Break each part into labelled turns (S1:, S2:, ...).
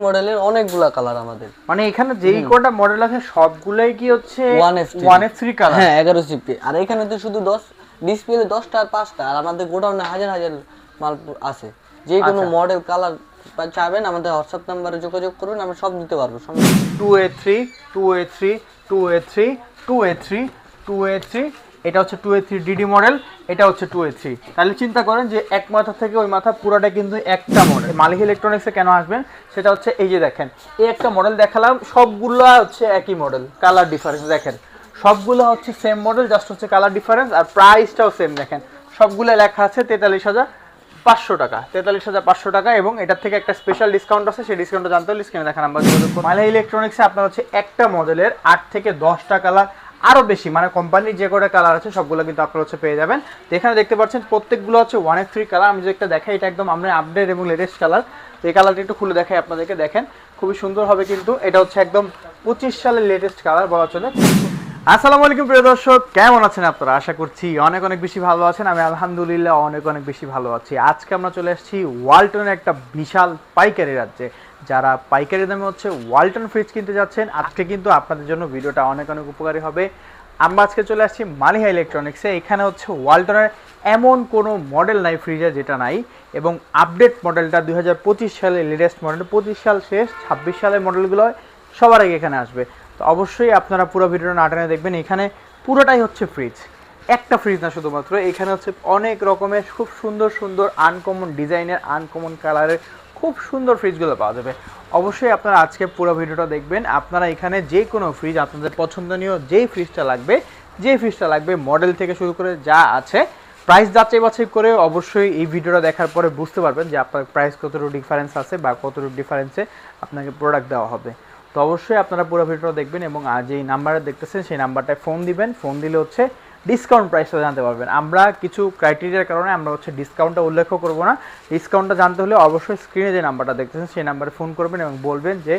S1: মডেলের অনেকগুলা কালার আমাদের।
S2: মানে এখানে যেই কটা মডেল আছে সবগুলাই কি হচ্ছে
S1: one F
S2: one F three colour
S1: হ্যাঁ এগারো সিপি আর এখানে তো শুধু দশ ডিসপ্লে দশটা আর পাঁচটা। আর আমাদের গোডাউনে হাজার হাজার মাল আছে। যে কোনো
S2: আচ্ছা।
S1: মডেল কালার চাইবেন আমাদের হোয়াটসঅ্যাপ নাম্বারে যোগাযোগ করুন আমরা সব দিতে পারব।
S2: Two A three two A three two A three two A three two A three এটা হচ্ছে two A three DD model এটা হচ্ছে টু এ থ্রি তাহলে চিন্তা করেন যে এক মাথা থেকে ওই মাথা পুরোটা কিন্তু একটা মডেল মালিক ইলেকট্রনিক্সে কেন আসবেন? সেটা হচ্ছে এই যে দেখেন, এই একটা মডেল দেখালাম, সবগুলো হচ্ছে একই মডেল কালার ডিফারেন্স দেখেন, সবগুলো হচ্ছে সেম মডেল জাস্ট হচ্ছে কালার ডিফারেন্স আর প্রাইসটাও সেম দেখেন। সবগুলো লেখা আছে তেতাল্লিশ হাজার পাঁচশো টাকা, তেতাল্লিশ হাজার পাঁচশো টাকা এবং এটার থেকে একটা স্পেশাল ডিসকাউন্ট আছে, সেই ডিসকাউন্টটা জানতে হলে স্ক্রিনে দেখা নাম্বার যোগাযোগ ইলেকট্রনিক্সে আপনার হচ্ছে একটা মডেলের আট থেকে দশটা কালার আরও বেশি মানে কোম্পানির যে কটা কালার আছে সবগুলো কিন্তু আপনারা হচ্ছে পেয়ে যাবেন। তো এখানে দেখতে পাচ্ছেন প্রত্যেকগুলো হচ্ছে ওয়ান এফ থ্রি কালার আমি যে একটা দেখাই, এটা একদম আমরা আপডেট এবং লেটেস্ট কালার তো এই কালারটা একটু খুলে দেখাই আপনাদেরকে, দেখেন। খুবই সুন্দর হবে কিন্তু, এটা হচ্ছে একদম পঁচিশ সালের লেটেস্ট কালার বলা চলে। আসসালামু আলাইকুম প্রিয় দর্শক, কেমন আছেন আপনারা? আশা করছি অনেক অনেক বেশি ভালো আছেন। আমি আলহামদুলিল্লাহ অনেক অনেক বেশি ভালো আছি। আজকে আমরা চলে এসেছি ওয়ালটনের একটা বিশাল পাইকারি রাজ্যে। যারা পাইকারি দামে হচ্ছে ওয়ালটন ফ্রিজ কিনতে যাচ্ছেন, আজকে কিন্তু আপনাদের জন্য ভিডিওটা অনেক অনেক উপকারী হবে। আমরা আজকে চলে আসছি মালিহা ইলেকট্রনিক্সে এখানে হচ্ছে ওয়ালটনের এমন কোনো মডেল নাই ফ্রিজে যেটা নাই, এবং আপডেট মডেলটা দুই সালের লেটেস্ট মডেল পঁচিশ সাল শেষ, ছাব্বিশ সালের মডেলগুলো সবার আগে এখানে আসবে। তো অবশ্যই আপনারা পুরো ভিডিওটা না টেনে দেখবেন, এখানে পুরোটাই হচ্ছে ফ্রিজ একটা ফ্রিজ না শুধুমাত্র, এখানে হচ্ছে অনেক রকমের খুব সুন্দর সুন্দর আনকমন ডিজাইনের আনকমন কালারের খুব সুন্দর ফ্রিজগুলো পাওয়া যাবে। অবশ্যই আপনারা আজকে পুরো ভিডিওটা দেখবেন। আপনারা এখানে যে কোনো ফ্রিজ আপনাদের পছন্দনীয় যেই ফ্রিজটা লাগবে, যে ফ্রিজটা লাগবে মডেল থেকে শুরু করে যা আছে প্রাইস যাচাই বাছাই করে অবশ্যই এই ভিডিওটা দেখার পরে বুঝতে পারবেন যে আপনার প্রাইস কতটুকু ডিফারেন্স আছে বা কতটুকু ডিফারেন্সে আপনাকে প্রোডাক্ট দেওয়া হবে। তো অবশ্যই আপনারা পুরো ভিডিওটা দেখবেন এবং এই নাম্বারে দেখতেছেন, সেই নাম্বারটায় ফোন দিবেন। ফোন দিলে হচ্ছে ডিসকাউন্ট প্রাইসটা জানতে পারবেন। আমরা কিছু ক্রাইটেরিয়ার কারণে আমরা হচ্ছে ডিসকাউন্টটা উল্লেখ করব না। ডিসকাউন্টটা জানতে হলে অবশ্যই স্ক্রিনে যে নাম্বারটা দেখতেছেন সেই নাম্বারে ফোন করবেন এবং বলবেন যে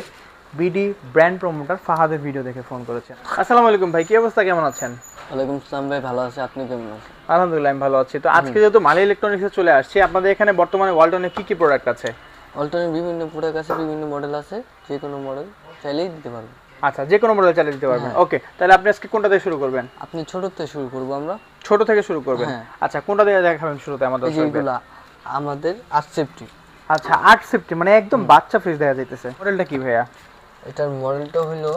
S2: বিডি ব্র্যান্ড প্রমোটার ফাহাদের ভিডিও দেখে ফোন করেছেন। আসসালামু আলাইকুম ভাই কি অবস্থা? কেমন আছেন?
S1: ওয়ালাইকুম আসসালাম ভাই ভালো আছে। আপনি কেমন আছেন?
S2: আলহামদুলিল্লাহ আমি ভালো আছি। তো আজকে যেহেতু মালি ইলেকট্রনিক্সে চলে আসছি আপনাদের এখানে বর্তমানে ওয়ালটনের কি কি প্রোডাক্ট আছে?
S1: অল্টারনেট বিভিন্ন প্রোডাক্ট আছে বিভিন্ন মডেল আছে যে কোনো মডেল চাইলেই দিতে পারব
S2: আচ্ছা যে কোনো মডেল চালিয়ে দিতে পারবেন। ওকে তাহলে আপনি আজকে কোনটা দিয়ে শুরু করবেন?
S1: আপনি ছোট থেকে শুরু করব আমরা।
S2: ছোট থেকে শুরু করবেন?
S1: হ্যাঁ।
S2: আচ্ছা কোনটা দিয়ে দেখাবেন শুরুতে আমাদের
S1: এই যে আমাদের আর সেফটি।
S2: আচ্ছা আট সেফটি মানে একদম বাচ্চা ফ্রিজ দেখা যাইতেছে। মডেলটা কি ভাইয়া?
S1: এটার মডেলটা হলো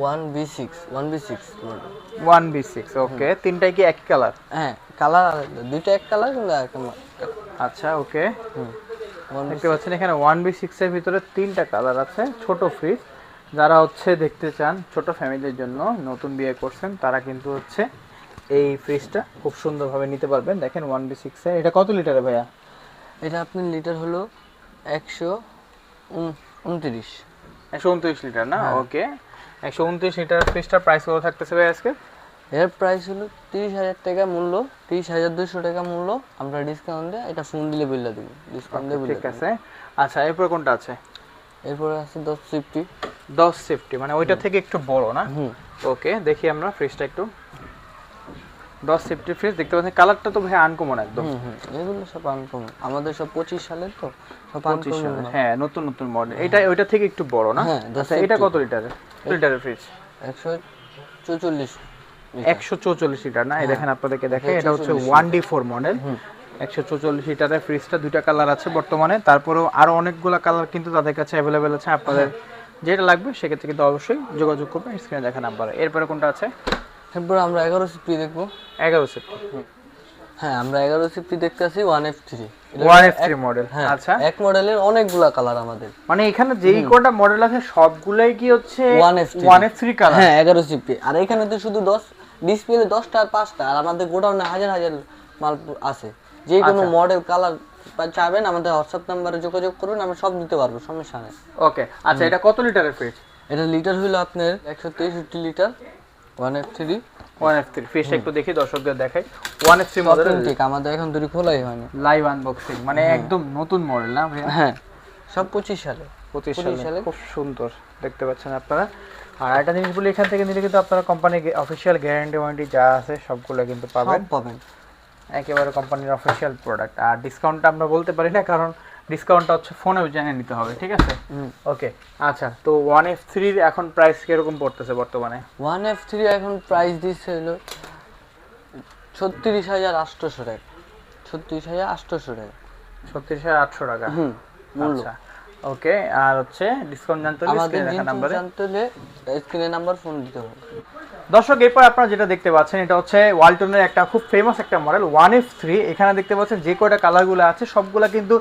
S1: one B six one B six model
S2: one B six okay তিনটাই কি এক কালার
S1: হ্যাঁ কালার দুইটা এক কালার
S2: আচ্ছা ওকে
S1: ওয়ান
S2: দেখতে পাচ্ছেন এখানে ওয়ান বি সিক্স এর ভিতরে তিনটা কালার আছে ছোট ফ্রিজ যারা হচ্ছে দেখতে চান ছোট ফ্যামিলির জন্য নতুন বিয়ে করছেন তারা কিন্তু হচ্ছে এই ফ্রিজটা খুব সুন্দরভাবে নিতে পারবেন। দেখেন ওয়ান বি সিক্স এর এটা কত লিটারে ভাইয়া?
S1: এটা আপনার লিটার হলো একশো উনত্রিশ।
S2: একশো উনত্রিশ লিটার না?
S1: হ্যাঁ।
S2: ওকে একশো উনত্রিশ লিটার ফ্রিজটার প্রাইস কত থাকতেছে ভাই আজকে?
S1: এর প্রাইস হলো তিরিশ হাজার টাকা মূল্য তিরিশ হাজার দুশো টাকা মূল্য। আমরা ডিসকাউন্ট এটা ফোন দিলে বললে দিব। ডিসকাউন্ট দিয়ে
S2: ঠিক আছে। আচ্ছা এরপর কোনটা আছে?
S1: এরপরে আছে দশ ফিফটি
S2: দশ সেফটি মানে ওইটা থেকে একটু বড় না? ওকে দেখি আমরা ফ্রিজটা একটু। দশ সেফটি ফ্রিজ দেখতে পাচ্ছেন কালারটা তো ভাই আনকমন একদম।
S1: এগুলো সব আনকমন আমাদের সব পঁচিশ সালের তো সব
S2: পঁচিশ
S1: আনকমন
S2: সালে। হ্যাঁ নতুন নতুন মডেল এটা ওইটা থেকে একটু বড় না?
S1: হ্যাঁ,
S2: আচ্ছা এটা কত লিটারের? লিটারের ফ্রিজ
S1: একশো চৌচল্লিশ।
S2: একশো চৌচল্লিশ লিটার না? এই
S1: হ্যাঁ।
S2: দেখেন আপনাদেরকে দেখে এটা হচ্ছে ওয়ান ডি ফোর মডেল। একশো চৌচল্লিশ লিটারের ফ্রিজটা দুইটা কালার আছে বর্তমানে। তারপরেও আরও অনেকগুলো কালার কিন্তু তাদের কাছে অ্যাভেলেবেল আছে। আপনাদের
S1: হ্যাঁ।
S2: যেটা লাগবে সেক্ষেত্রে কিন্তু অবশ্যই যোগাযোগ করবেন স্ক্রিনে দেখা নাম্বারে। এরপরে কোনটা আছে?
S1: এরপর আমরা এগারো দেখব।
S2: এগারো
S1: হ্যাঁ আমরা এগারো সিফটি দেখতে আছি one F three
S2: one F three model
S1: হ্যাঁ
S2: আচ্ছা।
S1: এক মডেলের অনেকগুলা কালার আমাদের।
S2: মানে এখানে যেই কটা মডেল আছে সবগুলাই কি হচ্ছে
S1: one F
S2: one F three colour?
S1: হ্যাঁ এগারো সিফটি। আর এখানে তো শুধু দশ ডিসপ্লে দশটা আর পাঁচটা আর আমাদের গোডাউনে হাজার হাজার মাল আছে। যে কোনো
S2: আচ্ছা।
S1: মডেল কালার চাইবেন আমাদের হোয়াটসঅ্যাপ নাম্বারে যোগাযোগ করুন আমরা সব দিতে পারব সমস্যা নেই।
S2: ওকে আচ্ছা এটা কত লিটারের ফ্রিজ
S1: এটা লিটার হলো আপনার একশো তেষট্টি litre one F three
S2: one F three ফ্রিজটা একটু দেখি দর্শকদের দেখাই। ওয়ান এফ থ্রি মডেল
S1: আমাদের এখন তৈরি খোলাই হয়নি।
S2: লাইভ আনবক্সিং মানে একদম নতুন মডেল না
S1: হ্যাঁ সব পঁচিশ সালে।
S2: পঁচিশ
S1: 25
S2: সালে
S1: সালে।
S2: খুব সুন্দর দেখতে পাচ্ছেন আপনারা। আর একটা জিনিস বলি এখান থেকে নিলে কিন্তু আপনারা কোম্পানির অফিসিয়াল গ্যারান্টি ওয়ারেন্টি যা আছে সবগুলো কিন্তু পাবেন।
S1: পাবেন।
S2: একেবারে কোম্পানির অফিসিয়াল প্রোডাক্ট আর ডিসকাউন্টটা আমরা বলতে পারি না কারণ ডিসকাউন্টটা হচ্ছে ফোনে জেনে নিতে হবে ঠিক আছে? ওকে আচ্ছা তো ওয়ান এফ থ্রির এখন প্রাইস কীরকম পড়তেছে বর্তমানে?
S1: ওয়ান এফ থ্রি এখন প্রাইস দিচ্ছে হলো ছত্রিশ হাজার আটশোশো টাকা। ছত্রিশ হাজার আটশোশো টাকা।
S2: ছত্রিশ হাজার আটশো টাকা। আচ্ছা। ওকে আর হচ্ছে ডিসকাউন্ট জানতে হলে স্ক্রিনে
S1: জিনিস
S2: নাম্বারে
S1: জানতে হলে স্ক্রিনের নাম্বার ফোন দিতে হবে।
S2: দর্শক এরপর আপনারা যেটা দেখতে পাচ্ছেন এটা হচ্ছে ওয়ালটনের একটা খুব ফেমাস একটা মডেল ওয়ান এফ থ্রি এখানে দেখতে পাচ্ছেন যে কয়টা কালারগুলো আছে সবগুলো কিন্তু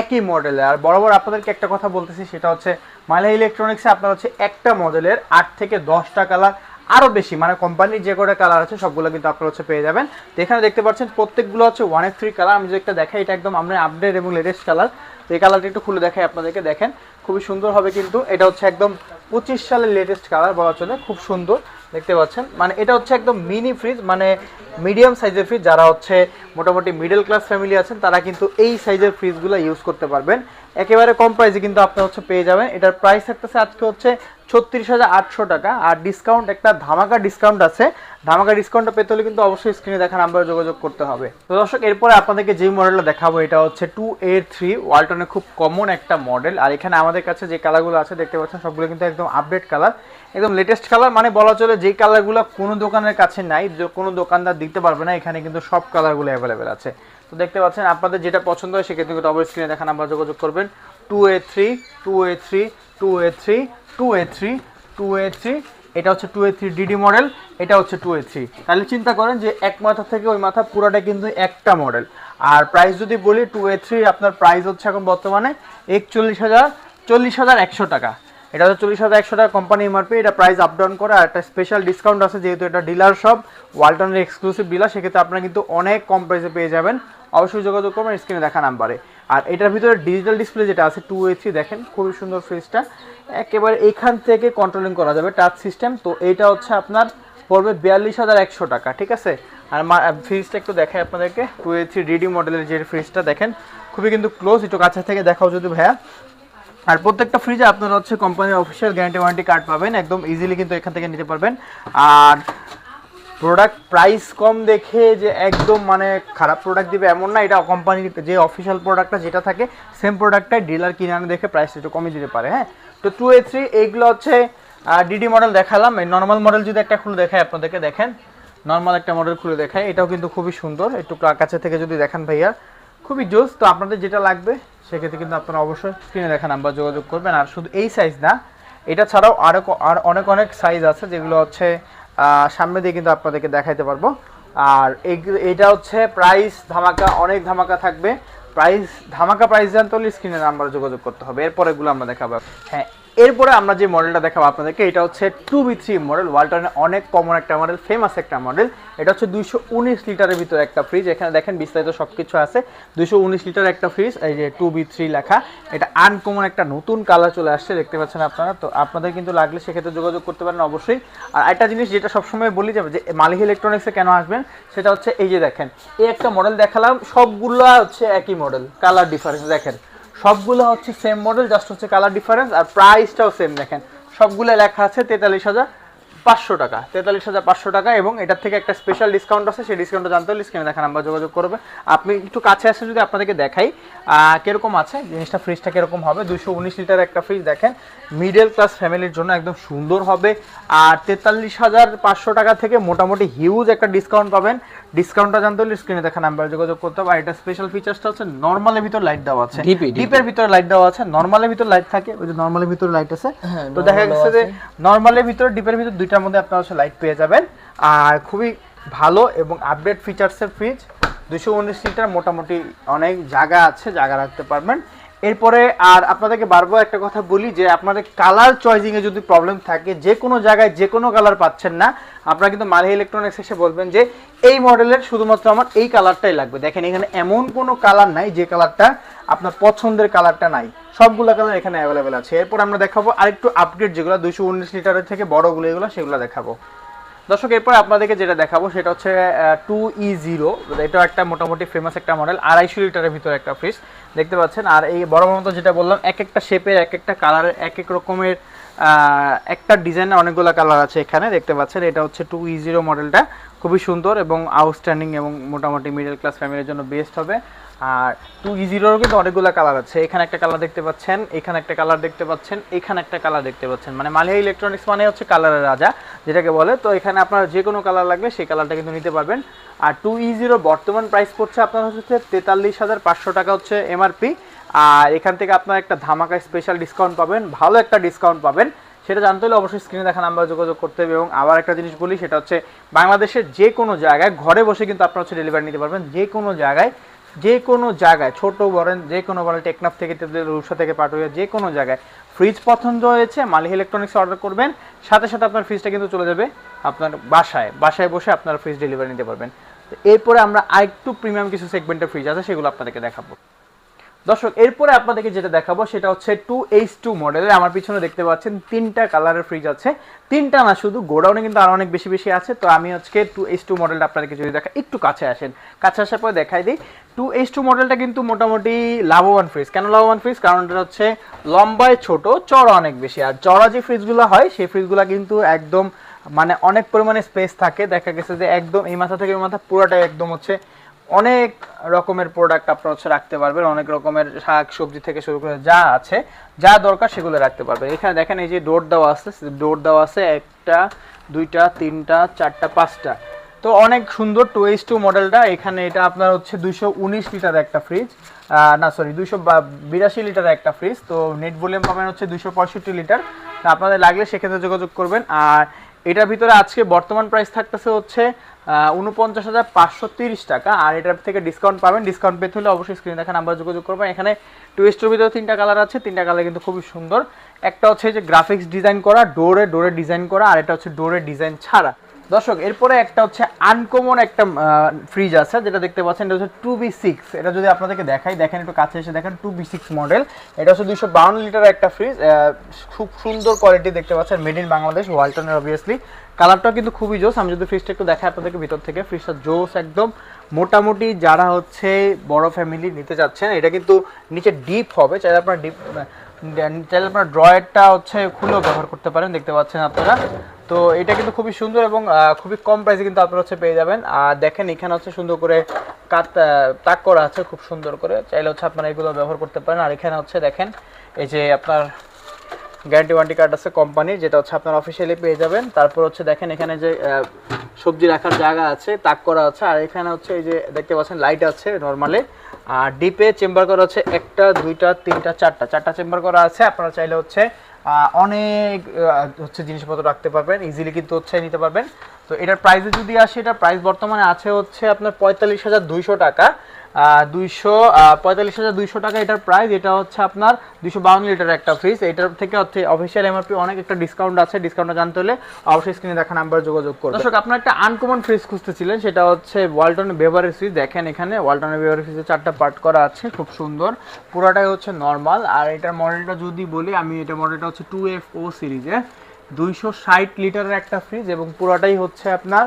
S2: একই মডেলের আর বরাবর আপনাদেরকে একটা কথা বলতেছি সেটা হচ্ছে মাইলা ইলেকট্রনিক্সে আপনার হচ্ছে একটা মডেলের আট থেকে দশটা কালার আরও বেশি মানে কোম্পানির যে কটা কালার আছে সবগুলো কিন্তু আপনারা হচ্ছে পেয়ে যাবেন। তো এখানে দেখতে পাচ্ছেন প্রত্যেকগুলো হচ্ছে ওয়ান এফ থ্রি কালার আমি যে একটা দেখাই, এটা একদম আমরা আপডেট এবং লেটেস্ট কালার এই কালারটা একটু খুলে দেখাই আপনাদেরকে, দেখেন। খুবই সুন্দর হবে কিন্তু। এটা হচ্ছে একদম পঁচিশ সালের লেটেস্ট কালার বলা চলে, খুব সুন্দর। দেখতে পাচ্ছেন? মানে এটা হচ্ছে একদম মিনি ফ্রিজ মানে মিডিয়াম সাইজের ফ্রিজ যারা হচ্ছে মোটামুটি মিডল ক্লাস ফ্যামিলি আছেন, তারা কিন্তু এই সাইজের ফ্রিজগুলো ইউজ করতে পারবেন। একেবারে কম প্রাইসে কিন্তু আপনি হচ্ছে পেয়ে যাবেন। এটার প্রাইস থাকতেছে আজকে হচ্ছে ছত্রিশ হাজার আটশো টাকা। আর ডিসকাউন্ট একটা ধামাকা ডিসকাউন্ট আছে। ধামাকা ডিসকাউন্টটা পেতে হলে কিন্তু অবশ্যই স্ক্রিনে দেখা নাম্বারে যোগাযোগ করতে হবে। তো দর্শক, এরপরে আপনাদেরকে যে মডেলটা দেখাবো, এটা হচ্ছে টু এ থ্রি ওয়ালটনের খুব কমন একটা মডেল আর এখানে আমাদের কাছে যে কালারগুলো আছে, দেখতে পাচ্ছেন, সবগুলো কিন্তু একদম আপডেট কালার একদম লেটেস্ট কালার মানে বলা চলে যে কালারগুলো কোনো দোকানের কাছে নাই কোনো দোকানদার দিতে পারবে না, এখানে কিন্তু সব কালারগুলো অ্যাভেলেবেল আছে। তো দেখতে পাচ্ছেন, আপনাদের যেটা পছন্দ হয় সেক্ষেত্রে কিন্তু অবশ্যই স্ক্রিনে দেখা নাম্বার যোগাযোগ করবেন। Two A three two A three two A three two A three two A three এটা হচ্ছে two A three DD model এটা হচ্ছে টু এ থ্রি তাহলে চিন্তা করেন যে এক মাথা থেকে ওই মাথা পুরোটা কিন্তু একটা মডেল আর প্রাইস যদি বলি টু এ থ্রি আপনার প্রাইস হচ্ছে এখন বর্তমানে একচল্লিশ হাজার, চল্লিশ হাজার একশো টাকা। এটা হচ্ছে চল্লিশ হাজার একশো টাকা কোম্পানি এমআরপি এটা প্রাইস আপ ডাউন করে, আর একটা স্পেশাল ডিসকাউন্ট আছে যেহেতু এটা ডিলার সব ওয়ালটনের এক্সক্লুসিভ ডিলার সেক্ষেত্রে আপনারা কিন্তু অনেক কম প্রাইসে পেয়ে যাবেন। অবশ্যই যোগাযোগ করবেন স্ক্রিনে দেখা নাম্বারে। আর এটার ভিতরে ডিজিটাল ডিসপ্লে যেটা আছে টু এ থ্রি দেখেন, খুবই সুন্দর ফ্রিজটা একেবারে এখান থেকে কন্ট্রোলিং করা যাবে টাচ সিস্টেম তো এইটা হচ্ছে আপনার পড়বে বিয়াল্লিশ হাজার একশো টাকা, ঠিক আছে? আর মা ফ্রিজটা একটু দেখাই আপনাদেরকে। টু এ থ্রি ডিডি মডেলের যে ফ্রিজটা দেখেন, খুবই কিন্তু ক্লোজ একটু কাছে থেকে দেখাও যদি ভাইয়া। আর প্রত্যেকটা ফ্রিজে আপনারা হচ্ছে কোম্পানির অফিসিয়াল গ্যারান্টি ওয়ারেন্টি কার্ড পাবেন। একদম ইজিলি কিন্তু এখান থেকে নিতে পারবেন। আর প্রোডাক্ট প্রাইস কম দেখে যে একদম মানে খারাপ প্রোডাক্ট দিবে এমন না, এটা কোম্পানির যে অফিসিয়াল প্রোডাক্টটা যেটা থাকে সেম প্রোডাক্টটাই ডিলার কিনে আনে দেখে প্রাইস একটু কমিয়ে দিতে পারে হ্যাঁ? তো টু এ থ্রি এইগুলো হচ্ছে ডিডি মডেল দেখালাম। এই নর্মাল মডেল যদি একটা খুলে দেখায় আপনাদেরকে দেখেন। নর্মাল একটা মডেল খুলে দেখায় এটাও কিন্তু খুবই সুন্দর। একটু কাছে থেকে যদি দেখেন ভাইয়া। খুবই জোস, তো আপনাদের যেটা লাগবে, সেক্ষেত্রে কিন্তু আপনারা অবশ্যই স্ক্রিনে দেখা নাম্বার যোগাযোগ করবেন। আর শুধু এই সাইজ না, এটা ছাড়াও আরও আর অনেক অনেক সাইজ আছে, যেগুলো হচ্ছে সামনে দিয়ে কিন্তু আপনাদেরকে দেখাইতে পারব। আর এইটা হচ্ছে প্রাইস ধামাকা, অনেক ধামাকা থাকবে। প্রাইস ধামাকা প্রাইস জানতে হলে স্ক্রিনে নাম্বার যোগাযোগ করতে হবে। এরপরে এগুলো আমরা দেখাবো। হ্যাঁ এরপরে আমরা যে মডেলটা দেখাবো আপনাদেরকে, এটা হচ্ছে টু বি থ্রি মডেল ওয়ালটনের অনেক কমন একটা মডেল ফেমাস একটা মডেল এটা হচ্ছে দুইশো উনিশ লিটারের ভিতরে একটা ফ্রিজ এখানে দেখেন বিস্তারিত সব কিছু আছে। দুইশো উনিশ লিটার একটা ফ্রিজ এই যে টু বি থ্রি লেখা। এটা আনকমন একটা নতুন কালার চলে আসছে, দেখতে পাচ্ছেন আপনারা। তো আপনাদের কিন্তু লাগলে সেক্ষেত্রে যোগাযোগ করতে পারেন অবশ্যই। আর একটা জিনিস যেটা সবসময় বলি যাবে, যে মালিক ইলেকট্রনিক্সে কেন আসবেন, সেটা হচ্ছে এই যে দেখেন, এই একটা মডেল দেখালাম, সবগুলো হচ্ছে একই মডেল কালার ডিফারেন্স দেখেন সবগুলো হচ্ছে সেম মডেল জাস্ট হচ্ছে কালার ডিফারেন্স আর প্রাইসটাও সেম দেখেন। সবগুলো লেখা আছে তেতাল্লিশ হাজার। পাঁচশো টাকা তেতাল্লিশ হাজার পাঁচশো টাকা এবং এটার থেকে একটা স্পেশাল ডিসকাউন্ট আছে সেই ডিসকাউন্টটা জানতে হলে স্ক্রিনে দেখা নাম্বার যোগাযোগ করবে। আপনি একটু কাছে আসে যদি আপনাদেরকে দেখাই কীরকম আছে? জিনিসটা ফ্রিজটা কীরকম হবে? দুশো উনিশ লিটার একটা ফ্রিজ দেখেন মিডল ক্লাস ফ্যামিলির জন্য একদম সুন্দর হবে। আর তেতাল্লিশ হাজার পাঁচশো টাকা থেকে মোটামুটি হিউজ একটা ডিসকাউন্ট পাবেন। ডিসকাউন্টটা জানতে হলে স্ক্রিনে দেখা নাম্বার যোগাযোগ করতে হবে। আর এটা স্পেশাল ফিচার্সটা হচ্ছে নর্মালের ভিতর লাইট দেওয়া আছে। ডিপের ভিতরে লাইট দেওয়া আছে। নর্মালের ভিতর লাইট থাকে ওই যে নর্মালের ভিতরে লাইট আছে।
S1: হ্যাঁ,
S2: তো দেখা গেছে যে। নর্মালের ভিতর ডিপের ভিতর দুইটার মধ্যে আপনারা হচ্ছে লাইট পেয়ে যাবেন। আর খুবই ভালো এবং আপডেট ফিচার্সের ফ্রিজ দুশো উনিশ লিটার মোটামুটি অনেক জায়গা আছে, জায়গা রাখতে পারবেন। এরপরে আর আপনাদেরকে বারবার একটা কথা বলি যে আপনাদের কালার চয়েসিং এ যদি প্রবলেম থাকে, যে কোনো জায়গায় যে কোনো কালার পাচ্ছেন না, আপনারা কিন্তু মালহি ইলেকট্রনিক্স এসে বলবেন যে এই মডেলের শুধুমাত্র আমার এই কালারটাই লাগবে। দেখেন এখানে এমন কোনো কালার নাই যে কালারটা আপনার পছন্দের কালারটা নাই। সবগুলো কালার এখানে অ্যাভেলেবেল আছে। এরপর আমরা দেখাবো আরেকটু আপডেট যেগুলো দুশো উনিশ লিটারের থেকে বড়গুলো এগুলো, সেগুলো দেখাবো। দর্শক, এরপর আপনাদেরকে যেটা দেখাবো সেটা হচ্ছে টু ই জিরো এটা একটা মোটামুটি ফেমাস একটা মডেল আড়াইশো লিটারের ভিতরে একটা ফ্রিজ দেখতে পাচ্ছেন, আর এই বড় মতো যেটা বললাম, এক একটা শেপের এক একটা কালারের এক এক রকমের একটা ডিজাইনের অনেকগুলো কালার আছে এখানে, দেখতে পাচ্ছেন। এটা হচ্ছে টু ই জিরো মডেলটা খুবই সুন্দর এবং আউটস্ট্যান্ডিং এবং মোটামুটি মিডল ক্লাস ফ্যামিলির জন্য বেস্ট হবে। আর টু ই জিরোরও কিন্তু অনেকগুলো কালার আছে। এখানে একটা কালার দেখতে পাচ্ছেন, এখানে একটা কালার দেখতে পাচ্ছেন, এখানে একটা কালার দেখতে পাচ্ছেন। মানে মালিয়া ইলেকট্রনিক্স মানে হচ্ছে কালারের রাজা, যেটাকে বলে। তো এখানে আপনার যে কোনো কালার লাগবে সেই কালারটা কিন্তু নিতে পারবেন। আর টু ই জিরো বর্তমান প্রাইস পড়ছে আপনার হচ্ছে তেতাল্লিশ হাজার পাঁচশো টাকা হচ্ছে এমআরপি আর এখান থেকে আপনার একটা ধামাকা স্পেশাল ডিসকাউন্ট পাবেন, ভালো একটা ডিসকাউন্ট পাবেন। সেটা জানতে হলে অবশ্যই স্ক্রিনে দেখা নাম্বার যোগাযোগ করতে হবে। এবং আবার একটা জিনিস বলি, সেটা হচ্ছে বাংলাদেশের যে কোনো জায়গায় ঘরে বসে কিন্তু আপনারা হচ্ছে ডেলিভারি নিতে পারবেন। যে কোনো জায়গায় যে কোনো জায়গায়, ছোট বলেন যে কোনো বলেন টেকনাফ থেকে রূপসা থেকে, পাটুয়া, যে কোনো জায়গায় ফ্রিজ পছন্দ হয়েছে মালি ইলেকট্রনিক্স অর্ডার করবেন, সাথে সাথে আপনার ফ্রিজটা কিন্তু চলে যাবে আপনার বাসায়। বাসায় বসে আপনার ফ্রিজ ডেলিভারি নিতে পারবেন। এরপরে আমরা আরেকটু প্রিমিয়াম কিছু সেগমেন্টের ফ্রিজ আছে, সেগুলো আপনাদেরকে দেখাবো। দর্শক, এরপরে আপনাদেরকে যেটা দেখাবো সেটা হচ্ছে টু এইচ টু মডেলের আমার পিছনে দেখতে পাচ্ছেন তিনটা কালারের ফ্রিজ আছে। তিনটা না, শুধু গোডাউনে কিন্তু আরও অনেক বেশি বেশি আছে। তো আমি আজকে টু এইচ টু মডেলটা আপনাদেরকে যদি দেখা, একটু কাছে আসেন। কাছে আসার পরে দেখাই দিই। টু এইচ টু মডেলটা কিন্তু মোটামুটি লাভবান ফ্রিজ কেন লাভবান ফ্রিজ কারণ এটা হচ্ছে লম্বায় ছোট চড়া অনেক বেশি। আর চড়া যে ফ্রিজগুলো হয়, সেই ফ্রিজগুলো কিন্তু একদম মানে অনেক পরিমাণে স্পেস থাকে। দেখা গেছে যে একদম এই মাথা থেকে ওই মাথা পুরোটাই একদম হচ্ছে অনেক রকমের প্রোডাক্ট আপনারা হচ্ছে রাখতে পারবেন, অনেক রকমের শাক, সবজি থেকে শুরু করে যা আছে, যা দরকার সেগুলো রাখতে পারবেন। এখানে দেখেন এই যে ডোর দেওয়া আছে, ডোর দেওয়া আছে একটা, দুইটা, তিনটা, চারটা, পাঁচটা। তো অনেক সুন্দর টু টু মডেলটা এখানে এটা আপনার হচ্ছে দুইশো উনিশ লিটার একটা ফ্রিজ না সরি দুইশো বিরাশি লিটার একটা ফ্রিজ তো নেট ভলিউম পাবেন হচ্ছে দুইশো পঁয়ষট্টি লিটার। আপনাদের লাগলে সেক্ষেত্রে যোগাযোগ করবেন। আর এটার ভিতরে আজকে বর্তমান প্রাইস থাকতেছে হচ্ছে উনপঞ্চাশ হাজার পাঁচশো তিরিশ টাকা। আর এটার থেকে ডিসকাউন্ট পাবেন। ডিসকাউন্ট পেতে হলে অবশ্যই স্ক্রিনে দেখা নাম্বার যোগাযোগ করবেন। এখানে টুয়েস্টের ভিতরে তিনটা কালার আছে। তিনটা কালার কিন্তু খুবই সুন্দর। একটা হচ্ছে যে গ্রাফিক্স ডিজাইন করা ডোরে ডোরে ডিজাইন করা, আর এটা হচ্ছে ডোরে ডিজাইন ছাড়া। দর্শক, এরপরে একটা হচ্ছে আনকমন একটা ফ্রিজ আছে, যেটা দেখতে পাচ্ছেন, এটা হচ্ছে টু বি সিক্স এটা যদি আপনাদেরকে দেখাই, দেখেন একটু কাছে এসে দেখেন টু বি সিক্স মডেল এটা হচ্ছে দুইশো বাউন্ন লিটার একটা ফ্রিজ খুব সুন্দর কোয়ালিটি দেখতে পাচ্ছেন মেড ইন বাংলাদেশ ওয়ালটনের অবভিয়াসলি কালারটাও কিন্তু খুবই জোস। আমি যদি ফ্রিজটা একটু দেখাই আপনাদেরকে ভিতর থেকে ফ্রিজটা জোস একদম। মোটামুটি যারা হচ্ছে বড় ফ্যামিলি নিতে চাচ্ছেন, এটা কিন্তু নিচে ডিপ হবে। চাইলে আপনার ডিপ চাইলে আপনার ড্রয়ারটা হচ্ছে খুলেও ব্যবহার করতে পারেন, দেখতে পাচ্ছেন আপনারা। তো এটা কিন্তু খুবই সুন্দর এবং খুবই কম প্রাইসে কিন্তু আপনারা হচ্ছে পেয়ে যাবেন। আর দেখেন, এখানে হচ্ছে সুন্দর করে কাত তাক করা আছে, খুব সুন্দর করে। চাইলে হচ্ছে আপনারা এগুলো ব্যবহার করতে পারেন। আর এখানে হচ্ছে দেখেন, এই যে আপনার গ্যারান্টি ওয়ারেন্টি কার্ড আছে কোম্পানির, যেটা হচ্ছে আপনার অফিসিয়ালি পেয়ে যাবেন। তারপর হচ্ছে দেখেন এখানে যে সবজি রাখার জায়গা আছে, তাক করা আছে, আর এখানে হচ্ছে এই যে দেখতে পাচ্ছেন লাইট আছে নর্মালি আর ডিপে চেম্বার করা আছে একটা, দুইটা, তিনটা, চারটা। চারটা চেম্বার করা আছে, আপনারা চাইলে হচ্ছে অনেক হচ্ছে জিনিসপত্র রাখতে পারবেন ইজিলি কিন্তু হচ্ছে নিতে পারবেন। তো এটার প্রাইসে যদি আসে, এটার প্রাইস বর্তমানে আছে হচ্ছে আপনার পঁয়তাল্লিশ হাজার দুইশো টাকা। দুইশো পঁয়তাল্লিশ হাজার দুইশো টাকা এটার প্রাইস এটা হচ্ছে আপনার দুইশো বাউন্ন লিটার একটা ফ্রিজ এটার থেকে হচ্ছে অফিসিয়াল এমআরপি অনেক একটা ডিসকাউন্ট আছে ডিসকাউন্টটা জানতে হলে অবশ্যই স্ক্রিনে দেখা নাম্বার যোগাযোগ করুন দর্শক, আপনার একটা আনকমন ফ্রিজ খুঁজতেছিলেন, সেটা হচ্ছে ওয়ালটন বেভারের ফ্রিজ দেখেন এখানে ওয়ালটনের বেভারের ফ্রিজে চারটা পার্ট করা আছে, খুব সুন্দর। পুরোটাই হচ্ছে নর্মাল আর এটার মডেলটা যদি বলি, আমি এটা মডেলটা হচ্ছে টু এফ ও সিরিজে দুইশো ষাট লিটারের একটা ফ্রিজ এবং পুরোটাই হচ্ছে আপনার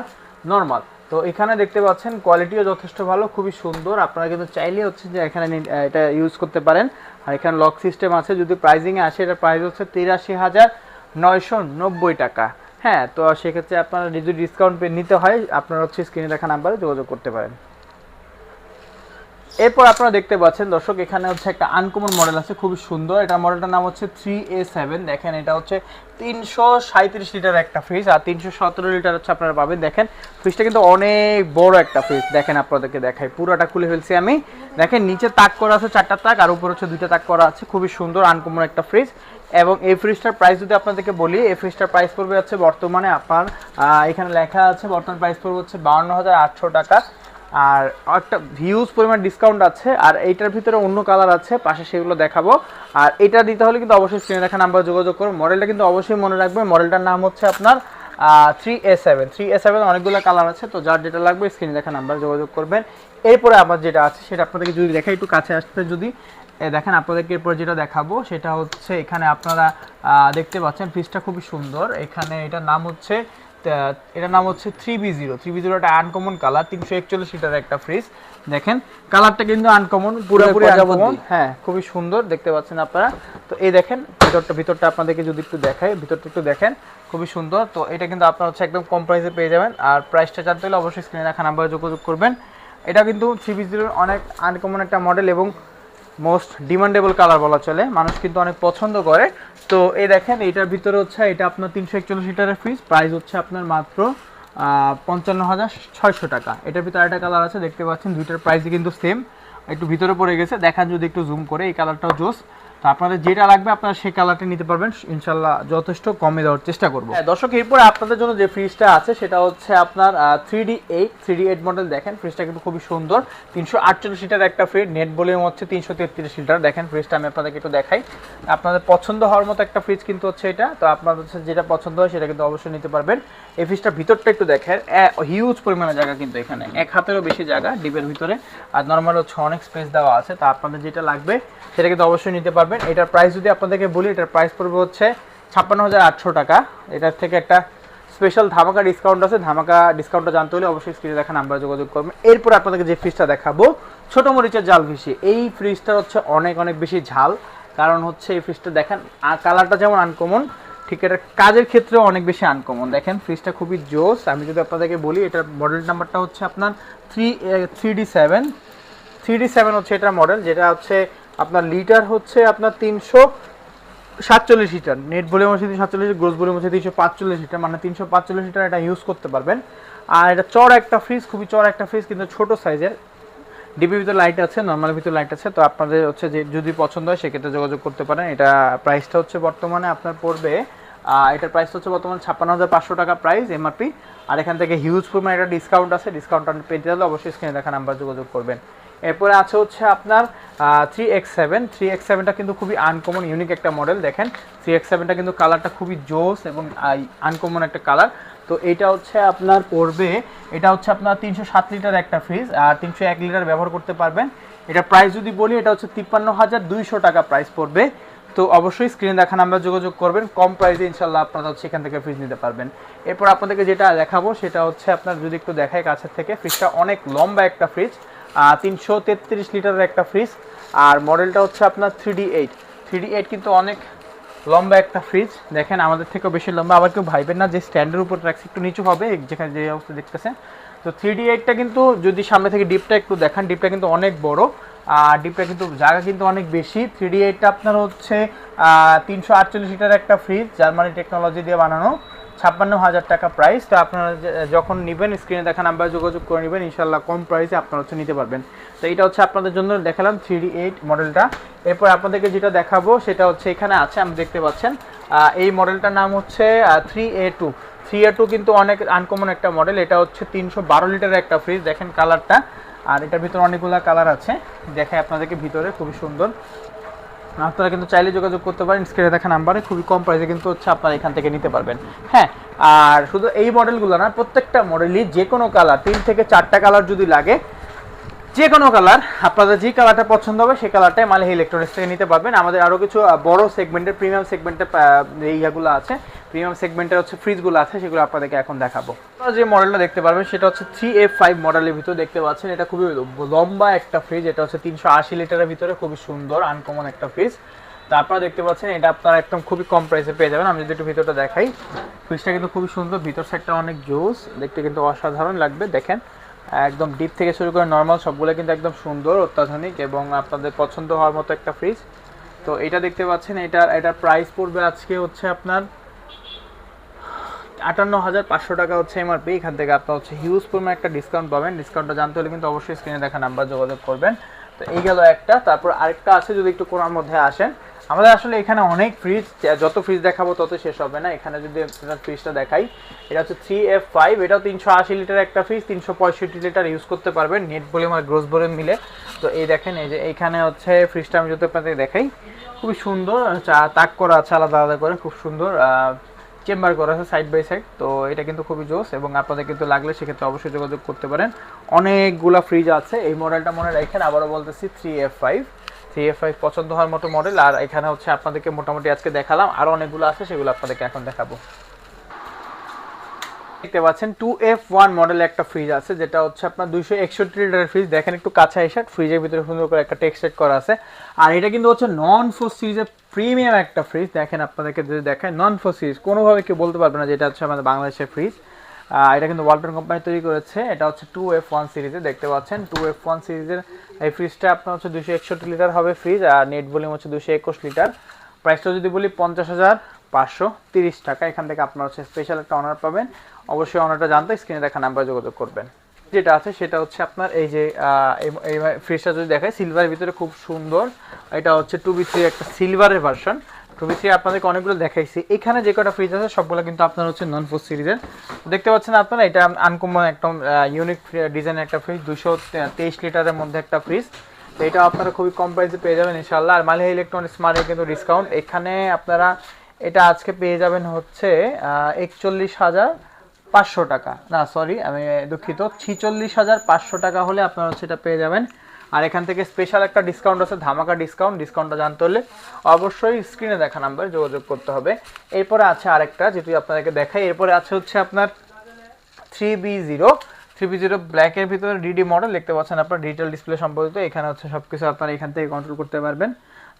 S2: নর্মাল তো এখানে দেখতে পাচ্ছেন কোয়ালিটিও যথেষ্ট ভালো, খুবই সুন্দর। আপনারা কিন্তু চাইলে হচ্ছে যে এখানে এটা ইউজ করতে পারেন। আর এখানে লক সিস্টেম আছে, যদি প্রাইজিংয়ে আসে, এটা প্রাইস হচ্ছে তিরাশি হাজার নয়শো নব্বই টাকা। হ্যাঁ তো সেক্ষেত্রে আপনারা যদি ডিসকাউন্ট নিতে হয়, আপনারা হচ্ছে স্ক্রিনে দেখা নাম্বারে যোগাযোগ করতে পারেন। এরপর আপনারা দেখতে পাচ্ছেন, দর্শক, এখানে হচ্ছে একটা আনকমন মডেল আছে, খুবই সুন্দর। এটা মডেলটার নাম হচ্ছে থ্রি এ সেভেন দেখেন, এটা হচ্ছে তিনশো সাঁত্রিশ লিটার একটা ফ্রিজ আর তিনশো সতেরো লিটার হচ্ছে আপনারা পাবেন। দেখেন ফ্রিজটা কিন্তু অনেক বড় একটা ফ্রিজ দেখেন, আপনাদেরকে দেখাই, পুরোটা খুলে ফেলছি আমি। দেখেন, নিচে তাক করা আছে, চারটা তাক, আর উপর হচ্ছে দুইটা তাক করা আছে। খুবই সুন্দর আনকমন একটা ফ্রিজ এবং এই ফ্রিজটার প্রাইস যদি আপনাদেরকে বলি, এই ফ্রিজটার প্রাইস পড়বে হচ্ছে বর্তমানে আপনার এখানে লেখা আছে, বর্তমান প্রাইস পড়বে হচ্ছে বাউন্ন হাজার আটশো টাকা। আর একটা হিউজ পরিমাণ ডিসকাউন্ট আছে, আর এইটার ভিতরে অন্য কালার আছে, পাশে সেগুলো দেখাবো। আর এটা দিতে হলে কিন্তু অবশ্যই স্ক্রিনে দেখা নাম্বার যোগাযোগ করুন মডেলটা কিন্তু অবশ্যই মনে রাখবেন মডেলটার নাম হচ্ছে আপনার three A seven three A seven অনেকগুলো কালার আছে, তো যার যেটা লাগবে স্ক্রিনে দেখা নাম্বার যোগাযোগ করবেন। এরপরে আবার যেটা আছে, সেটা আপনাদেরকে যদি দেখাই, একটু কাছে আসতে যদি দেখেন আপনাদেরকে এরপর যেটা দেখাবো, সেটা হচ্ছে এখানে আপনারা দেখতে পাচ্ছেন ফ্রিজটা খুবই সুন্দর। এখানে এটার নাম হচ্ছে এটার নাম হচ্ছে three B zero three B zero একটা আনকমন কালার তিনশো একচল্লিশ লিটার একটা ফ্রিজ দেখেন কালারটা কিন্তু আনকমন পুরোপুরি আনকমন হ্যাঁ খুবই সুন্দর দেখতে পাচ্ছেন আপনারা। তো এই দেখেন ভিতরটা ভিতরটা আপনাদেরকে যদি একটু দেখাই ভিতরটা একটু দেখেন খুবই সুন্দর। তো এটা কিন্তু আপনার হচ্ছে একদম কম প্রাইসে পেয়ে যাবেন। আর প্রাইসটা জানতে হলে অবশ্যই স্ক্রিনে রাখা নাম্বারে যোগাযোগ করবেন। এটা কিন্তু থ্রি পিস জিরোর অনেক আনকমন একটা মডেল এবং মোস্ট ডিমান্ডেবল কালার বলা চলে। মানুষ কিন্তু অনেক পছন্দ করে। তো এই দেখেন এটার ভিতরে হচ্ছে, এটা আপনার তিনশো একচল্লিশ লিটারের ফ্রিজ প্রাইস হচ্ছে আপনার মাত্র পঞ্চান্ন হাজার ছয়শো টাকা। এটার ভিতরে একটা কালার আছে, দেখতে পাচ্ছেন, দুইটার প্রাইসই কিন্তু সেম একটু ভিতরে পড়ে গেছে, দেখান যদি একটু জুম করে, এই কালারটাও জোস। আপনাদের যেটা লাগবে আপনারা সেই কালারটা নিতে পারবেন। ইনশাল্লাহ যথেষ্ট কমে দেওয়ার চেষ্টা করব। হ্যাঁ দর্শক, এরপরে আপনাদের জন্য যে ফ্রিজটা আছে, সেটা হচ্ছে আপনার three D eight three D eight model দেখেন। ফ্রিজটা কিন্তু খুবই সুন্দর। তিনশো আটচল্লিশ লিটার একটা ফ্রিজ নেট ভলিউম হচ্ছে তিনশো তেত্রিশ লিটার দেখেন ফ্রিজটা আমি আপনাদেরকে একটু দেখাই। আপনাদের পছন্দ হওয়ার মতো একটা ফ্রিজ কিন্তু হচ্ছে এটা। তো আপনাদের যেটা পছন্দ হয়, সেটা কিন্তু অবশ্যই নিতে পারবেন। এই ফ্রিজটার ভিতরটা একটু দেখেন। হিউজ পরিমাণে জায়গা কিন্তু এখানে। এক হাতেরও বেশি জায়গা ডিপের ভিতরে। আর নর্মাল হচ্ছে অনেক স্পেস দেওয়া আছে। তা আপনাদের যেটা লাগবে, সেটা কিন্তু অবশ্যই নিতে পারবেন। এটার প্রাইস যদি আপনাদেরকে বলি, এটার প্রাইস পড়বে হচ্ছে ছাপ্পান্ন হাজার আটশো টাকা। এটার থেকে একটা স্পেশাল ধামাকা ডিসকাউন্ট আছে। ধামাকা ডিসকাউন্টটা জানতে হলে অবশ্যই স্ক্রিনে দেখা নাম্বার যোগাযোগ করবেন। এরপর আপনাদেরকে যে ফ্রিজটা দেখাবো, ছোট মরিচের জাল ভিসি এই ফ্রিজটা হচ্ছে অনেক অনেক বেশি ঝাল। কারণ হচ্ছে এই ফ্রিজটা দেখেন কালারটা যেমন আনকমন ঠিক এটা কাজের ক্ষেত্রেও অনেক বেশি আনকমন দেখেন ফ্রিজটা খুবই জোস। আমি যদি আপনাদেরকে বলি, এটার মডেল নাম্বারটা হচ্ছে আপনার three three D seven three D seven হচ্ছে এটার মডেল যেটা হচ্ছে আপনার লিটার হচ্ছে আপনার তিনশো সাতচল্লিশ লিটার। নেট ভলিউম হচ্ছে তিনশো সাতচল্লিশ গ্রোস ভলিউম হচ্ছে তিনশো পাঁচচল্লিশ লিটার মানে তিনশো পাঁচচল্লিশ লিটার এটা ইউজ করতে পারবেন। আর এটা চড় একটা ফ্রিজ খুবই চড় একটা ফ্রিজ কিন্তু ছোট সাইজের ডিবির ভিতরে লাইট আছে নর্মাল ভিতরে লাইট আছে, তো আপনাদের হচ্ছে যে যদি পছন্দ হয় সেক্ষেত্রে যোগাযোগ করতে পারেন। এটা প্রাইসটা হচ্ছে বর্তমানে আপনার পড়বে এটার প্রাইস হচ্ছে বর্তমানে ছাপ্পান্ন হাজার পাঁচশো টাকা প্রাইস এমআরপি আর এখান থেকে হিউজ পরিমাণে একটা ডিসকাউন্ট আছে ডিসকাউন্ট পেতে হলে অবশ্যই স্ক্রিনে দেখা নাম্বার যোগাযোগ করবেন। এরপরে আছে হচ্ছে আপনার three X seven three X সেভেনটা কিন্তু খুবই আনকমন ইউনিক একটা মডেল দেখেন। থ্রি এক্স সেভেনটা কিন্তু কালারটা খুবই জোস এবং আনকমন একটা কালার তো এটা হচ্ছে আপনার পড়বে, এটা হচ্ছে আপনার তিনশো সাত লিটার একটা ফ্রিজ আর তিনশো এক লিটার ব্যবহার করতে পারবেন। এটা প্রাইস যদি বলি, এটা হচ্ছে তিপ্পান্ন হাজার দুইশো টাকা প্রাইস পড়বে। তো অবশ্যই স্ক্রিনে দেখা নাম্বার যোগাযোগ করবেন। কম প্রাইসে ইনশাল্লাহ আপনারা হচ্ছে এখান থেকে ফ্রিজ নিতে পারবেন। এরপর আপনাদেরকে যেটা দেখাবো, সেটা হচ্ছে আপনার যদি একটু দেখায় কাছের থেকে ফ্রিজটা অনেক লম্বা একটা ফ্রিজ তিনশো তেত্রিশ লিটারের একটা ফ্রিজ আর মডেলটা হচ্ছে আপনার three D eight three D eight কিন্তু অনেক লম্বা একটা ফ্রিজ দেখেন, আমাদের থেকেও বেশি লম্বা, আবার কেউ ভাইবেন না যে স্ট্যান্ডের উপর রাখছে একটু নিচু হবে যেখানে যে অবস্থা দেখতেছেন। তো থ্রি ডি এইটটা কিন্তু যদি সামনে থেকে ডিপটা একটু দেখান ডিপটা কিন্তু অনেক বড়, আর ডিপটা কিন্তু জায়গা কিন্তু অনেক বেশি। থ্রি ডি এইটটা আপনার হচ্ছে তিনশো আটচল্লিশ লিটার একটা ফ্রিজ জার্মানি টেকনোলজি দিয়ে বানানো। ছাপ্পান্ন হাজার টাকা প্রাইস তো আপনারা যখন নেবেন স্ক্রিনে দেখা নাম্বার যোগাযোগ করে নেবেন ইনশাল্লাহ কম প্রাইসে আপনারা হচ্ছে নিতে পারবেন। তো এটা হচ্ছে আপনাদের জন্য, দেখালাম থ্রি এইট মডেলটা এরপর আপনাদেরকে যেটা দেখাবো, সেটা হচ্ছে এখানে আছে আমি দেখতে পাচ্ছেন। এই মডেলটার নাম হচ্ছে three A two three A two কিন্তু অনেক আনকমন একটা মডেল এটা হচ্ছে তিনশো বারো লিটারের একটা ফ্রিজ দেখেন কালারটা আর এটার ভিতরে অনেকগুলো কালার আছে। দেখায় আপনাদেরকে ভিতরে, খুবই সুন্দর। আপনারা কিন্তু চাইলে যোগাযোগ করতে পারেন স্ক্রিনে দেখা নাম্বারে, খুবই কম প্রাইসে কিন্তু হচ্ছে আপনারা এখান থেকে নিতে পারবেন। হ্যাঁ আর শুধু এই মডেলগুলো না, প্রত্যেকটা মডেলই যে কোনো কালার তিন থেকে চারটা কালার যদি লাগে যে কোনো কালার আপনাদের যে কালারটা পছন্দ হবে, সেই কালারটাই মালিহ ইলেকট্রনিক্স থেকে নিতে পারবেন। আমাদের আরও কিছু বড় সেগমেন্টের প্রিমিয়াম সেগমেন্টের ইয়েগুলো আছে প্রিমিয়াম সেগমেন্টের হচ্ছে ফ্রিজগুলো আছে, সেগুলো আপনাদেরকে এখন দেখাবো। আপনারা যে মডেলটা দেখতে পারবেন, সেটা হচ্ছে থ্রি এফ ফাইভ মডেলের ভিতরে দেখতে পাচ্ছেন। এটা খুবই লম্বা একটা ফ্রিজ এটা হচ্ছে তিনশো আশি লিটারের ভিতরে, খুবই সুন্দর আনকমন একটা ফ্রিজ তা আপনারা দেখতে পাচ্ছেন, এটা আপনারা একদম খুবই কম প্রাইসে পেয়ে যাবেন। আমি যদি একটু ভিতরটা দেখাই ফ্রিজটা কিন্তু খুবই সুন্দর, ভিতর সাইডটা অনেক জোস, দেখতে কিন্তু অসাধারণ লাগবে, দেখেন। একদম ডিপ থেকে শুরু করে নর্মাল সবগুলো কিন্তু একদম সুন্দর, অত্যাধুনিক এবং আপনাদের পছন্দ হওয়ার মতো একটা ফ্রিজ তো এটা দেখতে পাচ্ছেন, এটার এটার প্রাইস পড়বে আজকে হচ্ছে আপনার আটান্ন হাজার পাঁচশো টাকা হচ্ছে এমআরপি এখান থেকে আপনার হচ্ছে হিউজ পরিমাণ একটা ডিসকাউন্ট পাবেন। ডিসকাউন্টটা জানতে হলে কিন্তু অবশ্যই স্ক্রিনে দেখা নাম্বার যোগাযোগ করবেন। তো এই গেল একটা, তারপর আরেকটা আছে, যদি একটু কোনার মধ্যে আসেন। আমাদের আসলে এখানে অনেক ফ্রিজ যত ফ্রিজ দেখাবো তত শেষ হবে না। এখানে যদি আপনার ফ্রিজটা দেখাই, এটা হচ্ছে থ্রি এফ ফাইভ এটাও তিনশো আশি লিটার একটা ফ্রিজ তিনশো পঁয়ষট্টি লিটার ইউজ করতে পারবেন নেট ভলিউম আর গ্রোস ভলিউম মিলে। তো এই দেখেন, এই যে এইখানে হচ্ছে ফ্রিজটা আমি যদি আপনাদের দেখাই, খুবই সুন্দর তাক করা আছে, আলাদা আলাদা করে, খুব সুন্দর চেম্বার করা আছে সাইড বাই সাইড তো এটা কিন্তু খুবই জোস, এবং আপনাদের কিন্তু লাগলে সেক্ষেত্রে অবশ্যই যোগাযোগ করতে পারেন। অনেকগুলা ফ্রিজ আছে, এই মডেলটা মনে রাখেন, আবারও বলতেছি থ্রি এফ ফাইভ ফাইভ পছন্দ হওয়ার মতো মডেল আর এখানে হচ্ছে আপনাদেরকে মোটামুটি আজকে দেখালাম। আরও অনেকগুলো আছে, সেগুলো আপনাদেরকে এখন দেখাবো। দেখতে পাচ্ছেন টু এফ ওয়ান মডেল একটা ফ্রিজ আছে, যেটা হচ্ছে আপনার দুইশো একষট্টি লিটারের ফ্রিজ দেখেন একটু কাছে এসে ফ্রিজের ভিতরে সুন্দর করে একটা টেক্সটাইট করা আছে। আর এটা কিন্তু হচ্ছে নন ফোর সিরিজের প্রিমিয়াম একটা ফ্রিজ দেখেন আপনাদেরকে যদি দেখায় নন ফোর সিরিজ কোনোভাবে কেউ বলতে পারবে না যেটা হচ্ছে আমাদের বাংলাদেশের ফ্রিজ এটা কিন্তু ওয়ালটন কোম্পানি তৈরি করেছে। এটা হচ্ছে টু এফ ওয়ান সিরিজে দেখতে পাচ্ছেন। টু এফ ওয়ান সিরিজের এই ফ্রিজটা আপনার হচ্ছে দুশো একষট্টি লিটার হবে ফ্রিজ আর নেট ভলিউম হচ্ছে দুশো একুশ লিটার প্রাইসটা যদি বলি পঞ্চাশ হাজার পাঁচশো তিরিশ টাকা। এখান থেকে আপনার হচ্ছে স্পেশাল একটা অনার পাবেন। অবশ্যই অনারটা জানতে স্ক্রিনে দেখা নাম্বার যোগাযোগ করবেন। যেটা আছে সেটা হচ্ছে আপনার এই যে এই- ফ্রিজটা যদি দেখায় সিলভারের ভিতরে খুব সুন্দর। এটা হচ্ছে টু বি থ্রি একটা সিলভারের ভার্সন টু আপনাদেরকে অনেকগুলো দেখাইছি। এখানে যে কটা ফ্রিজ আছে, সবগুলো কিন্তু আপনার হচ্ছে নন ফোর সিরিজের দেখতে পাচ্ছেন আপনারা, এটা আনকমন একদম ইউনিক ডিজাইনের একটা ফ্রিজ দুশো তেইশ লিটারের মধ্যে একটা ফ্রিজ তো এটা আপনারা খুবই কম প্রাইসে পেয়ে যাবেন ইনশাল্লাহ আর মালিহা ইলেকট্রনিক্স মানে কিন্তু ডিসকাউন্ট এখানে আপনারা এটা আজকে পেয়ে যাবেন হচ্ছে একচল্লিশ হাজার পাঁচশো টাকা। না সরি আমি দুঃখিত। ছিচল্লিশ হাজার পাঁচশো টাকা হলে আপনারা হচ্ছে এটা পেয়ে যাবেন। আর এখান থেকে স্পেশাল একটা ডিসকাউন্ট আছে, ধামাকা ডিসকাউন্ট ডিসকাউন্টটা জানতে হলে অবশ্যই স্ক্রিনে দেখা নাম্বারে যোগাযোগ করতে হবে। এরপরে আছে আরেকটা, যেটি আপনাদেরকে দেখাই। এরপরে আছে হচ্ছে আপনার three B zero three B zero ব্ল্যাকের ভিতরে ডিডি মডেল দেখতে পাচ্ছেন আপনার ডিজিটাল ডিসপ্লে সম্পর্কিত। এখানে হচ্ছে সব কিছু আপনারা এখান থেকে কন্ট্রোল করতে পারবেন।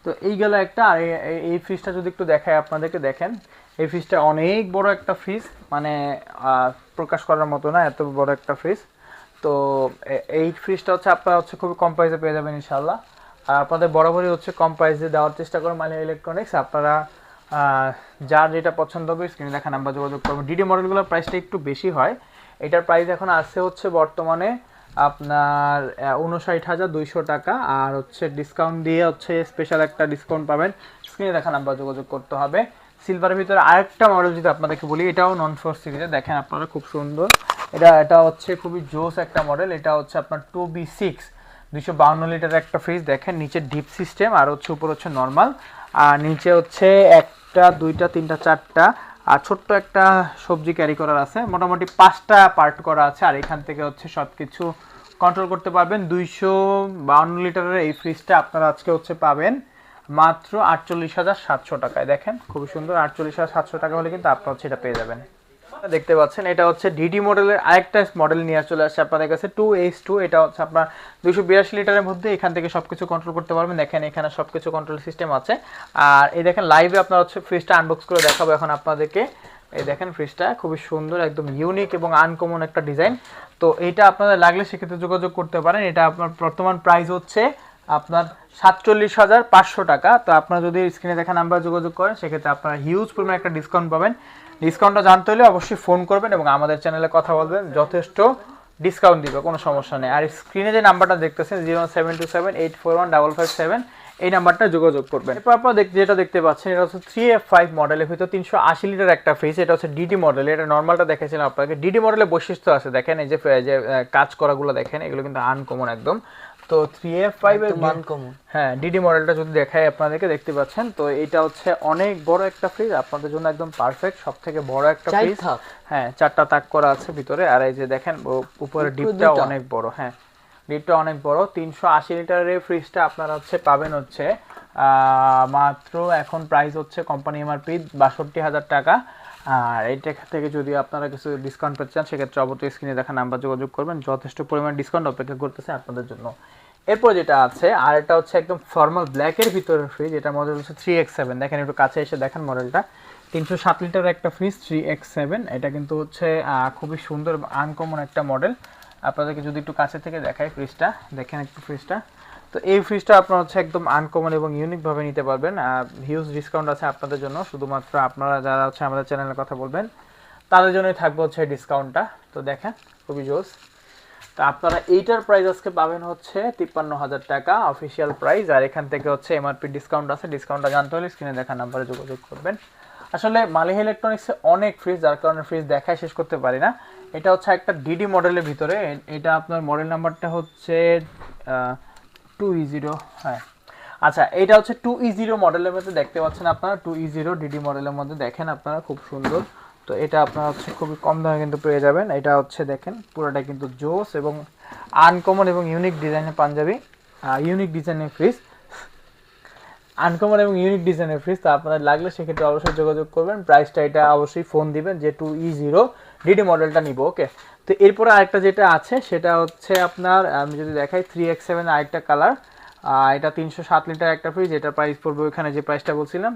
S2: তো এই গেল একটা, আর এই- ফ্রিজটা যদি একটু দেখায় আপনাদেরকে, দেখেন। এই ফ্রিজটা অনেক বড় একটা ফ্রিজ মানে প্রকাশ করার মতো না, এত বড় একটা ফ্রিজ তো এই ফ্রিজটা হচ্ছে আপনারা হচ্ছে খুবই কম প্রাইসে পেয়ে যাবেন ইনশাল্লাহ আর আপনাদের বরাবরই হচ্ছে কম প্রাইসে দেওয়ার চেষ্টা করেন মানে ইলেকট্রনিক্স আপনারা যার যেটা পছন্দ হবে স্ক্রিনে দেখা নাম্বার যোগাযোগ করবেন ডিডি মডেলগুলোর প্রাইসটা একটু বেশি হয়। এটার প্রাইস এখন আসছে হচ্ছে বর্তমানে আপনার উনষাট হাজার দুইশো টাকা। আর হচ্ছে ডিসকাউন্ট দিয়ে হচ্ছে স্পেশাল একটা ডিসকাউন্ট পাবেন। স্ক্রিনে দেখা নাম্বার যোগাযোগ করতে হবে। সিলভারের ভিতরে আরেকটা মডেল যদি আপনাদেরকে বলি, এটাও নন ফোর সিরিজে দেখেন আপনারা, খুব সুন্দর। এটা এটা হচ্ছে খুবই জোস একটা মডেল এটা হচ্ছে আপনার টু বি সিক্স দুইশো বাউন্ন লিটার একটা ফ্রিজ দেখেন, নিচে ডিপ সিস্টেম আর হচ্ছে উপর হচ্ছে নর্মাল আর নিচে হচ্ছে একটা, দুইটা, তিনটা, চারটা। আর ছোট্ট একটা সবজি ক্যারি করার আছে। মোটামুটি পাঁচটা পার্ট করা আছে। আর এখান থেকে হচ্ছে সব কিছু কন্ট্রোল করতে পারবেন। দুইশো বাউন্ন লিটারের এই ফ্রিজটা আপনারা আজকে হচ্ছে পাবেন মাত্র আটচল্লিশ হাজার সাতশো টাকায়। দেখেন, খুবই সুন্দর। আটচল্লিশ হাজার সাতশো টাকা হলে কিন্তু আপনারা হচ্ছে এটা পেয়ে যাবেন। দেখতে পাচ্ছেন, এটা হচ্ছে ডিডি মডেলের আরেকটা মডেল নিয়ে চলে আসছে আপনাদের কাছে টু এইচ টু এটা হচ্ছে আপনার দুশো বিরাশি লিটারের মধ্যে এখান থেকে সবকিছু কন্ট্রোল করতে পারবেন। দেখেন এখানে সবকিছু কন্ট্রোল সিস্টেম আছে। আর এই দেখেন লাইভে আপনার হচ্ছে ফ্রিজটা আনবক্স করে দেখাবো এখন আপনাদেরকে। এই দেখেন ফ্রিজটা খুবই সুন্দর, একদম ইউনিক এবং আনকমন একটা ডিজাইন তো এটা আপনাদের লাগলে সেক্ষেত্রে যোগাযোগ করতে পারেন। এটা আপনার বর্তমান প্রাইস হচ্ছে আপনার সাতচল্লিশ হাজার পাঁচশো টাকা। তো আপনারা যদি স্ক্রিনে দেখা নাম্বার যোগাযোগ করেন, সেক্ষেত্রে আপনারা হিউজ পরিমাণ একটা ডিসকাউন্ট পাবেন। ডিসকাউন্টটা জানতে হলে অবশ্যই ফোন করবেন এবং আমাদের চ্যানেলে কথা বলবেন। যথেষ্ট ডিসকাউন্ট দিবে, কোনো সমস্যা নেই। আর স্ক্রিনে যে নাম্বারটা দেখতেছেন zero seven two seven eight four one double five seven এই নাম্বারটা যোগাযোগ করবেন। এরপর আপনারা যেটা দেখতে পাচ্ছেন, এটা হচ্ছে থ্রি এফ ফাইভ মডেলের ভিতর তিনশো আশি লিটার একটা ফ্রিজ এটা হচ্ছে ডিডি মডেল এটা নর্মালটা দেখেছিলাম আপনাকে। ডিডি মডেলের বৈশিষ্ট্য আছে, দেখেন এই যে কাজ করাগুলো দেখেন, এগুলো কিন্তু আনকমন একদম। তো থ্রি এফ ফাইভ এর
S1: মান কমন
S2: হ্যাঁ ডিডি মডেলটা যদি দেখাই আপনাদেরকে দেখতে পাচ্ছেন? তো এটা হচ্ছে অনেক বড় একটা ফ্রিজ আপনাদের জন্য একদম পারফেক্ট সব থেকে বড় একটা ফ্রিজ হ্যাঁ চারটা তাক করা আছে ভিতরে আর এই যে দেখেন উপরে ডিপটা অনেক বড় হ্যাঁ। ডিপটা অনেক বড় তিনশো আশি লিটারের ফ্রিজটা আপনারা হচ্ছে পাবেন হচ্ছে আহ, মাত্র এখন প্রাইস হচ্ছে কোম্পানি এমআরপি বাষট্টি হাজার টাকা। আর এইটা থেকে যদি আপনারা কিছু ডিসকাউন্ট পেতে চান, সেক্ষেত্রে অবশ্যই স্ক্রিনে দেখা নাম্বার যোগাযোগ করবেন। যথেষ্ট পরিমাণ ডিসকাউন্ট অপেক্ষা করতেছে আপনাদের জন্য। এরপর যেটা আছে, আর এটা হচ্ছে একদম ফর্মাল ব্ল্যাকের ভিতরে ফ্রিজ এটা মডেল হচ্ছে থ্রি এক্স সেভেন দেখেন একটু কাছে এসে দেখেন মডেলটা তিনশো সাত লিটার একটা ফ্রিজ থ্রি এক্স সেভেন এটা কিন্তু হচ্ছে খুবই সুন্দর আনকমন একটা মডেল আপনাদেরকে যদি একটু কাছে থেকে দেখায় ফ্রিজটা দেখেন একটু ফ্রিজটা তো এই ফ্রিজটা আপনারা হচ্ছে একদম আনকমন এবং ইউনিকভাবে নিতে পারবেন। হিউজ ডিসকাউন্ট আছে আপনাদের জন্য, শুধুমাত্র আপনারা যারা হচ্ছে আমাদের চ্যানেলের কথা বলবেন, তাদের জন্যই থাকবে হচ্ছে ডিসকাউন্টটা তো দেখেন, খুবই জোস। তো আপনারা এইটার প্রাইস আজকে পাবেন হচ্ছে তিপ্পান্ন হাজার টাকা অফিসিয়াল প্রাইস আর এখান থেকে হচ্ছে এমআরপি ডিসকাউন্ট আছে ডিসকাউন্টটা জানতে হলে স্ক্রিনে দেখা নাম্বারে যোগাযোগ করবেন। আসলে মালিহ ইলেকট্রনিক্সে অনেক ফ্রিজ যার কারণে ফ্রিজ দেখায় শেষ করতে পারি না। এটা হচ্ছে একটা ডিডি মডেলের ভিতরে এটা আপনার মডেল নাম্বারটা হচ্ছে টু ই জিরো হ্যাঁ। আচ্ছা এটা হচ্ছে টু ই জিরো মডেলের মধ্যে দেখতে পাচ্ছেন আপনারা। টু ই জিরো ডিডি মডেলের মধ্যে দেখেন আপনারা, খুব সুন্দর। তো এটা আপনারা হচ্ছে খুবই কম দামে কিন্তু পেয়ে যাবেন। এটা হচ্ছে দেখেন, পুরোটা কিন্তু জোস এবং আনকমন এবং ইউনিক ডিজাইনের পাঞ্জাবি। ইউনিক ডিজাইনের ফ্রিজ আনকমন এবং ইউনিক ডিজাইনের ফ্রিজ তো আপনার লাগলে সেক্ষেত্রে অবশ্যই যোগাযোগ করবেন। প্রাইসটা এটা অবশ্যই ফোন দিবেন যে টু ই জিরো ডিডি মডেলটা নিব ওকে তো এরপরে আরেকটা যেটা আছে, সেটা হচ্ছে আপনার, আমি যদি দেখাই থ্রি এক্স সেভেন আরেকটা কালার এটা তিনশো সাত লিটার একটা ফ্রিজ এটার প্রাইস পড়বে ওইখানে যে প্রাইসটা বলছিলাম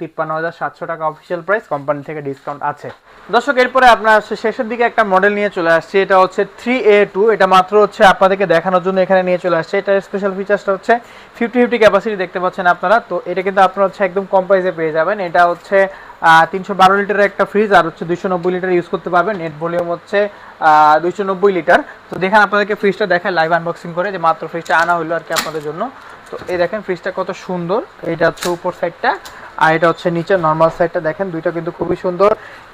S2: তিপ্পান্ন হাজার সাতশো টাকা অফিসিয়াল প্রাইস কোম্পানি থেকে ডিসকাউন্ট আছে। দর্শক, এরপরে আপনার শেষের দিকে একটা মডেল নিয়ে চলে আসছে, এটা হচ্ছে থ্রি এ টু এটা মাত্র হচ্ছে আপনাদেরকে দেখানোর জন্য এখানে নিয়ে চলে আসছে। এটার স্পেশাল ফিচার্সটা হচ্ছে ফিফটি ফিফটি ক্যাপাসিটি দেখতে পাচ্ছেন আপনারা, তো এটা কিন্তু আপনারা হচ্ছে একদম কম প্রাইসে পেয়ে যাবেন। এটা হচ্ছে তিনশো বারো লিটারের একটা ফ্রিজ আর হচ্ছে দুইশো নব্বই লিটার ইউজ করতে পারবেন। নেট ভলিউম হচ্ছে দুইশো নব্বই লিটার। তো দেখেন আপনাদেরকে ফ্রিজটা দেখায় লাইভ আনবক্সিং করে, যে মাত্র ফ্রিজটা আনা হলো আর কি আপনাদের জন্য। তো এই দেখেন ফ্রিজটা কত সুন্দর। এটা হচ্ছে উপর সাইডটা আর এটা হচ্ছে নিচের নর্মাল সাইডটা দেখেন, দুইটা কিন্তু খুবই সুন্দর।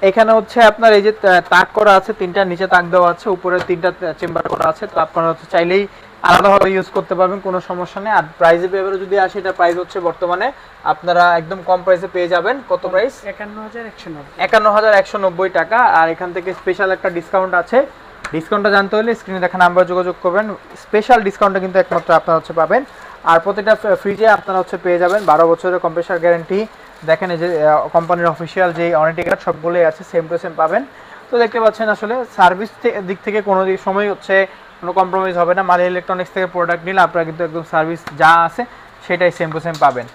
S2: এখানে হচ্ছে আপনার এই যে তাক করা আছে, তিনটা নিচে তাক দেওয়া আছে, উপরে তিনটা চেম্বার করা আছে। তো আপনারা হচ্ছে চাইলেই আলাদাভাবে ইউজ করতে পারবেন কোনো সমস্যা নেই। আর প্রাইসে পেপারে যদি আসে এটা প্রাইস হচ্ছে বর্তমানে আপনারা একদম কম প্রাইসে পেয়ে যাবেন। কত প্রাইস একান্ন হাজার একশো নব্বই টাকা। আর এখান থেকে স্পেশাল একটা ডিসকাউন্ট আছে। ডিসকাউন্টটা জানতে হলে স্ক্রিনে দেখা নাম্বার যোগাযোগ করবেন। স্পেশাল ডিসকাউন্টটা কিন্তু একমাত্র আপনারা হচ্ছে পাবেন। আর প্রতিটা ফ্রিজে আপনারা হচ্ছে পেয়ে যাবেন। বারো বছরের কম্প্রেসার গ্যারান্টি দেখেন এই যে কোম্পানির অফিসিয়াল যে ওয়ারেন্টি কার্ড সবগুলোই আছে সেম টু সেম পাবেন। তো দেখতে পাচ্ছেন আসলে সার্ভিস দিক থেকে কোনো দিক সময় হচ্ছে কোনো কম্প্রোমাইজ হবে না। মালি ইলেকট্রনিক্স থেকে প্রোডাক্ট নিলে আপনারা কিন্তু একদম সার্ভিস যা আছে সেটাই সেম টু সেম পাবেন।